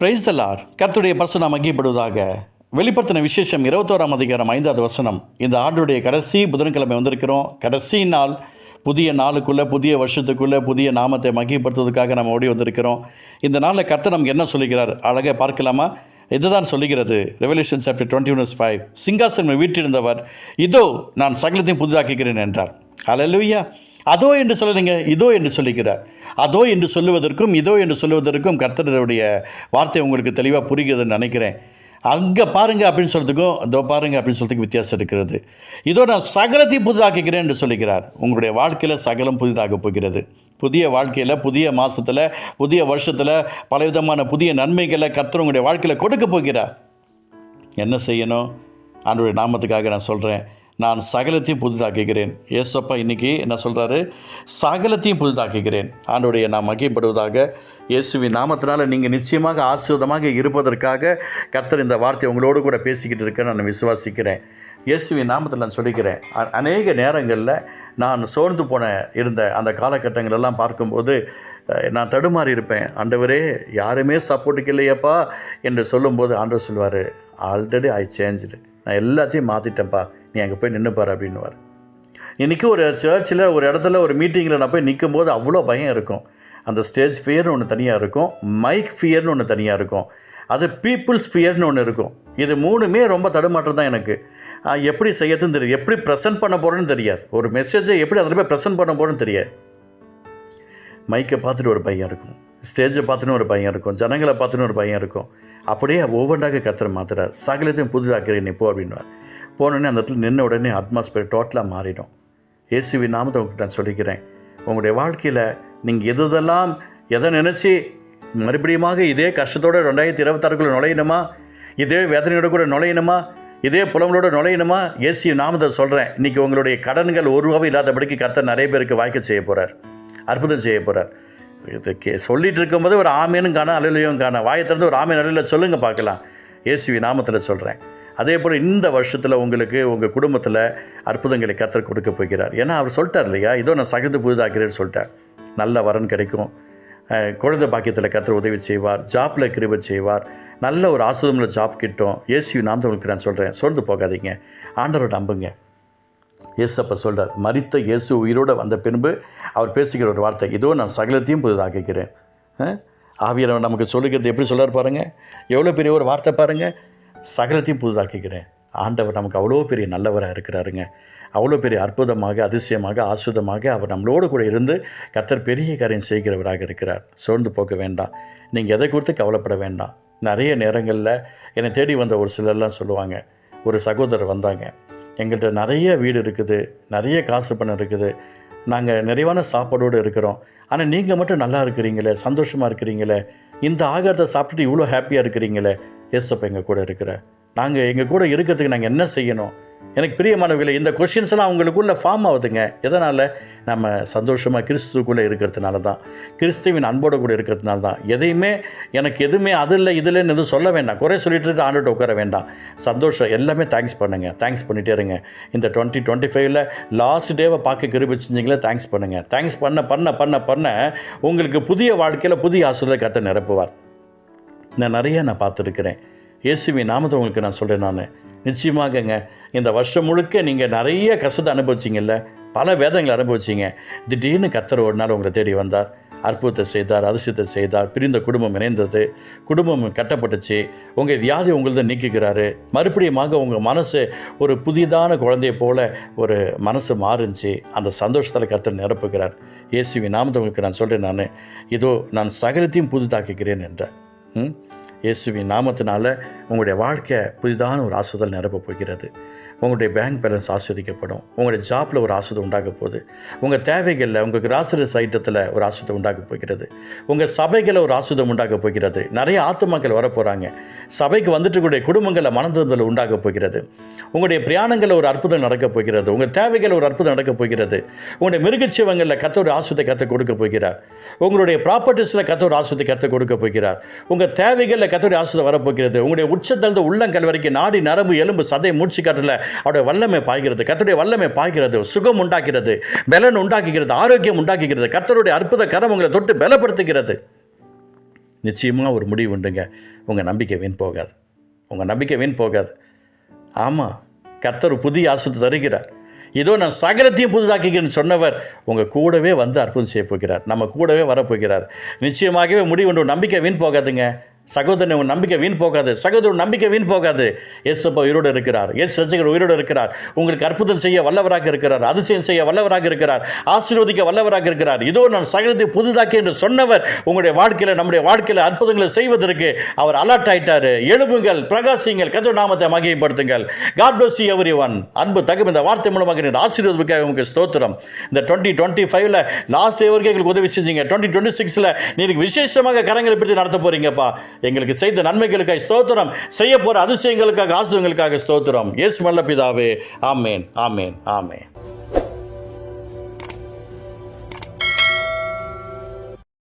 Price கத்துடைய கர்த்தருடைய பரிசுனம் மகிப்படுவதாக வெளிப்படுத்தின விசேஷம் இருபத்தோராம் அதிகாரம் ஐந்தாவது வசனம். இந்த ஆண்டுடைய கடைசி புதன்கிழமை வந்திருக்கிறோம். கடைசி நாள் புதிய நாளுக்குள்ளே புதிய வருஷத்துக்குள்ளே புதிய நாமத்தை மகிப்படுத்துவதற்காக நம்ம ஓடி வந்திருக்கிறோம். இந்த நாளில் கர்த்தர் நமக்கு என்ன சொல்லுகிறார்? அழகாக பார்க்கலாமா? இதுதான் சொல்லுகிறது. Revolution chapter twenty one five சிங்காசனம் வீட்டிருந்தவர் இதோ நான் சகலத்தையும் புதிதாக்குகிறேன் என்றார். அல்லேலூயா அதோ என்று சொல்லுறீங்க இதோ என்று சொல்லுகிறார். அதோ என்று சொல்லுவதற்கும் இதோ என்று சொல்லுவதற்கும் கர்த்தருடைய வார்த்தை உங்களுக்கு தெளிவாக புரிகிறதுன்னு நினைக்கிறேன். அங்கே பாருங்கள் அப்படின்னு சொல்கிறதுக்கும் இதோ பாருங்கள் அப்படின்னு சொல்கிறதுக்கு வித்தியாசம் இருக்கிறது. இதோ நான் சகலத்தையும் புதிதாக்குகிறேன் என்று சொல்லுகிறார். உங்களுடைய வாழ்க்கையில் சகலம் புதிதாக போகிறது. புதிய வாழ்க்கையில் புதிய மாதத்தில் புதிய வருஷத்தில் பலவிதமான புதிய நன்மைகளை கர்த்தர் உங்களுடைய வாழ்க்கையில் கொடுக்க போகிறார். என்ன செய்யணும்? அன்றைய நாமத்துக்காக நான் சொல்கிறேன் நான் சகலத்தையும் புதிதாக்குகிறேன். ஏசப்பா இன்றைக்கி என்ன சொல்கிறாரு சகலத்தையும் புதிதாக்குகிறேன். ஆண்டோடைய நான் மகிப்படுவதாக இயேசுவி நாமத்தினால் நீங்கள் நிச்சயமாக ஆசீர்வாதமாக இருப்பதற்காக கர்த்தர் இந்த வார்த்தை உங்களோடு கூட பேசிக்கிட்டு இருக்கேன்னு நான் விசுவாசிக்கிறேன். இயேசுவி நாமத்தில் நான் சொல்லிக்கிறேன். அ- அநேக நேரங்களில் நான் சோர்ந்து போன இருந்த அந்த காலகட்டங்களெல்லாம் பார்க்கும்போது நான் தடுமாறி இருப்பேன். ஆண்டவரே யாருமே சப்போர்ட்டுக்கு இல்லையப்பா என்று சொல்லும்போது ஆண்டவர் சொல்வார் ஆல்ரெடி ஐ சேஞ்சு நான் எல்லாத்தையும் மாற்றிட்டேன்ப்பா நீ அங்கே போய் நின்றுப்பார் அப்படின்னுவார். இன்றைக்கி ஒரு சர்ச்சில் ஒரு இடத்துல ஒரு மீட்டிங்கில் நான் போய் நிற்கும் போது அவ்வளோ பயம் இருக்கும். அந்த ஸ்டேஜ் ஃபியர்னு ஒன்று தனியாக இருக்கும். மைக் ஃபியர்னு ஒன்று தனியாக இருக்கும். அது பீப்புள்ஸ் ஃபியர்னு ஒன்று இருக்கும். இது மூணுமே ரொம்ப தடுமாற்றம் தான் எனக்கு. எப்படி செய்யறதுன்னு தெரியாது. எப்படி ப்ரெசென்ட் பண்ண போகிறேன்னு தெரியாது. ஒரு மெசேஜை எப்படி அதில் போய் ப்ரெசென்ட் பண்ண போகிறேன்னு தெரியாது. மைக்கை பார்த்துட்டு ஒரு பையன் இருக்கும். ஸ்டேஜை பார்த்துன்னு ஒரு பையன் இருக்கும். ஜனங்களை பார்த்துன்னு ஒரு பையன் இருக்கும். அப்படியே ஒவ்வொன்றாக கத்திர மாத்துறார். சகலத்தையும் புதிதாக்கிறேன் இப்போ போ அப்படின்வார் போனோடனே அந்த இடத்துல நின்ன உடனே அட்மாஸ்பியர் டோட்டலாக மாறிடும். இயேசுவி நாமத்தை உங்களுக்கு நான் சொல்லிக்கிறேன். உங்களுடைய வாழ்க்கையில் நீங்கள் எதுதெல்லாம் எதை நினச்சி மறுபடியுமாக இதே கஷ்டத்தோட ரெண்டாயிரத்தி இருபத்தாறுக்குள்ள நுழையணுமா? இதே வேதனையோட கூட நுழையணுமா? இதே புலங்களோட நுழையணுமா? ஏசி நாமத்தை சொல்கிறேன் இன்றைக்கி உங்களுடைய கடன்கள் ஒரு இல்லாதபடிக்கு கர்த்தர் நிறைய பேருக்கு வாய்க்க செய்ய போகிறார் அற்புதம் செய்ய போகிறார் இது கே சொல்லிகிட்டு இருக்கும்போது ஒரு ஆமேனும் காண அலுவலையும் காண. வாயை திறந்து ஒரு ஆமேன் அலுவலில் சொல்லுங்கள் பார்க்கலாம். இயேசுவி நாமத்தில் சொல்கிறேன் அதே போல் இந்த வருஷத்தில் உங்களுக்கு உங்கள் குடும்பத்தில் அற்புதங்களை கற்று கொடுக்க போகிறார். ஏன்னா அவர் சொல்லிட்டார் இல்லையா? இதோ நான் சகந்து புதிதாக்கிறேன்னு சொல்லிட்டேன் நல்ல வரன் கிடைக்கும். குழந்தை பாக்கியத்தில் கற்று உதவி செய்வார். ஜாப்பில் கிருபை செய்வார். நல்ல ஒரு ஆசிரமில் ஜாப் கிட்டும். இயேசுவி நாமத்தை உங்களுக்கு நான் சொல்கிறேன் சோர்ந்து போகாதீங்க. ஆண்டவர் நம்புங்க. இயேசப்ப சொல்கிறார் மறித்த இயேசு உயிரோடு வந்த பின்பு அவர் பேசுகிற ஒரு வார்த்தை. இதோ நான் சகலத்தையும் புதிதாக்குகிறேன். அஹ்? நமக்கு சொல்லுகிறது எப்படி சொல்கிறார் பாருங்கள் எவ்வளோ பெரிய ஒரு வார்த்தை பாருங்கள் சகலத்தையும் புதிதாக்குகிறேன். ஆண்டவர் நமக்கு அவ்வளோ பெரிய நல்லவராக இருக்கிறாருங்க. அவ்வளோ பெரிய அற்புதமாக அதிசயமாக ஆசுதமாக அவர் நம்மளோடு கூட இருந்து கத்தர் பெரிய காரியம் செய்கிறவராக இருக்கிறார். சோர்ந்து போக வேண்டாம். நீங்கள் எதை குறித்து கவலைப்பட வேண்டாம். நிறைய நேரங்களில் என்னை தேடி வந்த ஒரு சிலர்லாம் சொல்லுவாங்க. ஒரு சகோதரர் வந்தாங்க. எங்கள்கிட்ட நிறைய வீடு இருக்குது நிறைய காசு பணம் இருக்குது. நாங்கள் நிறைவான சாப்பாடோடு இருக்கிறோம். ஆனால் நீங்கள் மட்டும் நல்லா இருக்கிறீங்களே சந்தோஷமாக இருக்கிறீங்களே இந்த ஆகாரத்தை சாப்பிட்டுட்டு இவ்வளோ ஹாப்பியாக இருக்கிறீங்களே ஏசப்ப எங்கள் கூட இருக்கிற நாங்கள் எங்கள் கூட இருக்கிறதுக்கு நாங்கள் என்ன செய்யணும்? எனக்கு பிரியமானவர்களே இந்த கொஷின்ஸ் எல்லாம் அவங்களுக்குள்ள ஃபார்ம் ஆகுதுங்க. எதனால்? நம்ம சந்தோஷமாக கிறிஸ்துக்குள்ளே இருக்கிறதுனால தான் கிறிஸ்துவின் அன்போடு கூட இருக்கிறதுனால தான் எதையுமே எனக்கு எதுவுமே அது இல்லை இது இல்லைன்னு எதுவும் சொல்ல வேண்டாம். குறை சொல்லிட்டு ஆண்டுகிட்ட உட்கார வேண்டாம். சந்தோஷம் எல்லாமே தேங்க்ஸ் பண்ணுங்கள் தேங்க்ஸ் பண்ணிட்டே இருங்க. இந்த டுவெண்ட்டி டுவெண்ட்டி ஃபைவ்ல லாஸ்ட் டேவை பார்க்க கிருபி செஞ்சீங்களே தேங்க்ஸ் பண்ணுங்கள் தேங்க்ஸ் பண்ண பண்ண பண்ண பண்ண உங்களுக்கு புதிய வாழ்க்கையில் புதிய ஆசிரியர் கத்தை நிரப்புவார். நான் நிறைய நான் பார்த்துருக்கிறேன். இயேசுவி நாமத்தை உங்களுக்கு நான் சொல்கிறேன் நான். நிச்சயமாகங்க. இந்த வருஷம் முழுக்க நீங்கள் நிறைய கஷ்டத்தை அனுபவிச்சிங்கல்ல பல வேதங்களை அனுபவிச்சிங்க. திடீர்னு கத்தர் ஒரு நாள் உங்களை தேடி வந்தார். அற்புதத்தை செய்தார் அதிசயத்தை செய்தார் பிரிந்த குடும்பம் இணைந்தது குடும்பம் கட்டப்பட்டுச்சு உங்கள் வியாதி உங்களது நீக்குகிறாரு. மறுபடியுமாக உங்கள் மனசு ஒரு புதிதான குழந்தையை போல ஒரு மனசு மாறுச்சு. அந்த சந்தோஷத்தில் கர்த்தர் நிரப்புகிறார். இயேசுவி நாமத்தை உங்களுக்கு நான் சொல்கிறேன் நான். இதோ நான் சகலத்தையும் புதிதாக்குகிறேன் என்றார். ம்? இயேசுவின் நாமத்தினால உங்களுடைய வாழ்க்கை புதிதான ஒரு ஆசுதல் நிரப்ப போகிறது. உங்களுடைய பேங்க் பேலன்ஸ் ஆஸ்வதிக்கப்படும் உங்களுடைய ஜாப்பில் ஒரு ஆசுதம் உண்டாக போகுது. உங்கள் தேவைகளில் உங்கள் கிராசரிஸ் ஐட்டத்தில் ஒரு ஆசுதம் உண்டாக போகிறது. உங்கள் சபைகளில் ஒரு ஆசிரியம் உண்டாக போகிறது. நிறைய ஆத்மாக்கள் வரப்போகிறாங்க சபைக்கு வந்துட்டு கூடிய குடும்பங்களில் மனதில் உண்டாக போகிறது. உங்களுடைய பிரயாணங்களில் ஒரு அற்புதம் நடக்க போகிறது. உங்கள் தேவைகளில் ஒரு அற்புதம் நடக்க போகிறது. உங்களுடைய மிருகச்சீவங்களில் கத்த ஒரு ஆசிரியத்தை கத்த கொடுக்க போகிறார். உங்களுடைய ப்ராப்பர்ட்டிஸில் கத்த ஒரு ஆசிரியத்தை கற்றுக் கொடுக்க போகிறார். உங்கள் தேவைகளில் கத்தோடைய ஆசுதை வரப்போகிறது உங்களுடைய உச்சத்திலிருந்து உள்ளங்கள் வரைக்கும் நாடி நரம்பு எலும்பு சதை மூச்சு காற்றில் அவருடைய வல்லமை பாய்கிறது கத்தருடைய வல்லமை பாய்கிறது சுகம் உண்டாக்கிறது பலன் உண்டாக்குகிறது ஆரோக்கியம் உண்டாக்குகிறது கத்தருடைய அற்புத கரம் உங்களை தொட்டு பலப்படுத்துகிறது. நிச்சயமாக ஒரு முடிவு உண்டுங்க. உங்கள் நம்பிக்கை வீண் போகாது. உங்கள் நம்பிக்கை வீண் போகாது. ஆமாம் கர்த்தர் புதிய ஆசத்தை தருகிறார். இதோ நான் சகலத்தையும் புதுதாக்குகிறேன்னு சொன்னவர் உங்கள் கூடவே வந்து அற்புதம் செய்ய போகிறார். நம்ம கூடவே வரப்போகிறார் நிச்சயமாகவே முடிவு உண்டு. நம்பிக்கை வீண் போகாதுங்க. சகோதரன் உன் நம்பிக்கை வீண் போகாது. சகோதரன் நம்பிக்கை வீண் போகாது. ஏசப்பா உயிரோடு இருக்கிறார். எஸ் ரசிகர் உயிரோடு இருக்கிறார். உங்களுக்கு அற்புதம் செய்ய வல்லவராக இருக்கிறார். அதிசயம் செய்ய வல்லவராக இருக்கிறார். ஆசீர்வதிக்க வல்லவராக இருக்கிறார். இதோ நான் சகலத்தை புதுதாக்கி என்று சொன்னவர் உங்களுடைய வாழ்க்கையில் நம்முடைய வாழ்க்கையில் அற்புதங்களை செய்வதற்கு அவர் அலர்ட் ஆயிட்டார். எழுப்புங்கள் பிரகாசிங்கள். கதவு நாமத்தை மகிமைப்படுத்துங்கள். காட் பிளஸ் எவரி ஒன் அன்பு தகும் இந்த வார்த்தை மூலமாக நீர் ஆசீர்வதிக்காக உங்களுக்கு ஸ்தோத்திரம். இந்த டுவெண்ட்டி டுவெண்ட்டி ஃபைவ்ல லாஸ்ட் வரைக்கும் எங்களுக்கு உதவி செஞ்சீங்க. டுவெண்ட்டி டுவெண்ட்டி சிக்ஸில் நீங்கள் விசேஷமாக கரங்களை பிடித்து நடத்த போகிறீங்கப்பா எங்களுக்கு செய்த நன்மைகளுக்காக ஸ்தோத்திரம். செய்ய போகிற அதிசயங்களுக்காக ஆசிரியங்களுக்காக ஸ்தோத்திரம். இயேசு மல்ல பிதாவே ஆமேன் ஆமேன் ஆமேன்.